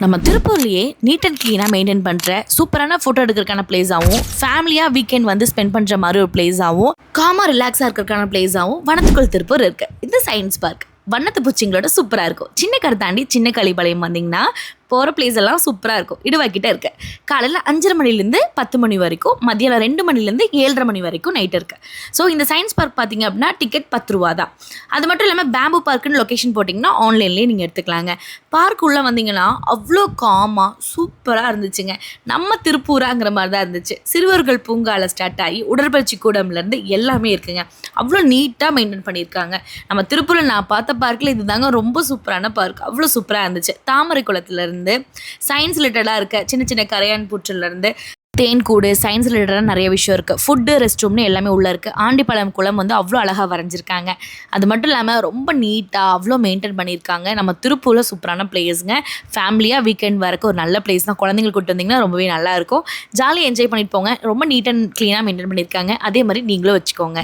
நம்ம திருப்பூர்லேயே neat and க்ளீனாக மெயின்டைன் பண்ணுற சூப்பரான ஃபோட்டோ எடுக்கிறதுக்கான பிளேஸாகவும் ஃபேமிலியாக வீக்கெண்ட் வந்து ஸ்பெண்ட் பண்ணுற மாதிரி ஒரு பிளேஸாகவும் காமாக ரிலாக்ஸாக இருக்கிறக்கான பிளேஸாகவும் வனத்துக்குள் திருப்பூர் இருக்குது இது சயின்ஸ் பார்க் வண்ணத்து பூச்சிங்களோட சூப்பராக இருக்கும். சின்ன கடை தாண்டி சின்ன களிபாளையம் வந்தீங்கன்னா போகிற பிளேஸ் எல்லாம் சூப்பராக இருக்கும். இடுவாக்கிட்ட இருக்கு. காலையில் அஞ்சரை மணிலேருந்து பத்து மணி வரைக்கும் மதியானம் ரெண்டு மணிலேருந்து ஏழரை மணி வரைக்கும் நைட் இருக்கு. ஸோ இந்த சயின்ஸ் பார்க் பார்த்தீங்க அப்படின்னா டிக்கெட் பத்து ரூபா தான். அது மட்டும் இல்லாமல் பேம்பு பார்க்குன்னு லொக்கேஷன் போட்டிங்கன்னா ஆன்லைன்லேயே நீங்கள் எடுத்துக்கலாங்க. பார்க் உள்ளே வந்தீங்கன்னா அவ்வளோ காமாக சூப்பராக இருந்துச்சுங்க. நம்ம திருப்பூராங்கிற மாதிரி தான் இருந்துச்சு. சிறுவர்கள் பூங்கால ஸ்டார்ட் ஆகி உடற்பயிற்சி கூடம்லேருந்து எல்லாமே இருக்குங்க. அவ்வளோ நீட்டாக மெயின்டைன் பண்ணியிருக்காங்க. நம்ம திருப்பூரில் நான் பார்த்த பார்க்கில் இதுதாங்க ரொம்ப சூப்பரான பார்க் அவ்வளோ சூப்பராக இருந்துச்சு. தாமரை குளத்துலேருந்து சயின்ஸ் ரிலேட்டடாக இருக்க சின்ன சின்ன கரையான் தேன் தேன்கூடு சயின்ஸ் ரிலேட்டடாக நிறைய விஷயம் இருக்குது ஃபுட்டு ரெஸ்ட் ரூம்னு எல்லாமே உள்ளே இருக்குது ஆண்டிப்பாளையம் குளம் வந்து அவ்வளோ அழகாக வரைஞ்சிருக்காங்க. அது மட்டும் இல்லாமல் ரொம்ப நீட்டாக அவ்வளோ மெயின்டைன் பண்ணியிருக்காங்க. நம்ம திருப்பூரில் சூப்பரான பிளேஸுங்க ஃபேமிலியாக வீக்கெண்ட் வரக்கு ஒரு நல்ல பிளேஸ் தான். குழந்தைங்களுக்கு கூட்டு வந்தீங்கன்னா ரொம்பவே நல்லாயிருக்கும் ஜாலியாக என்ஜாய் பண்ணிட்டு போங்க. ரொம்ப நீட் அண்ட் க்ளீனாக மெயின்டைன் பண்ணியிருக்காங்க. அதே மாதிரி நீங்களும் வச்சுக்கோங்க.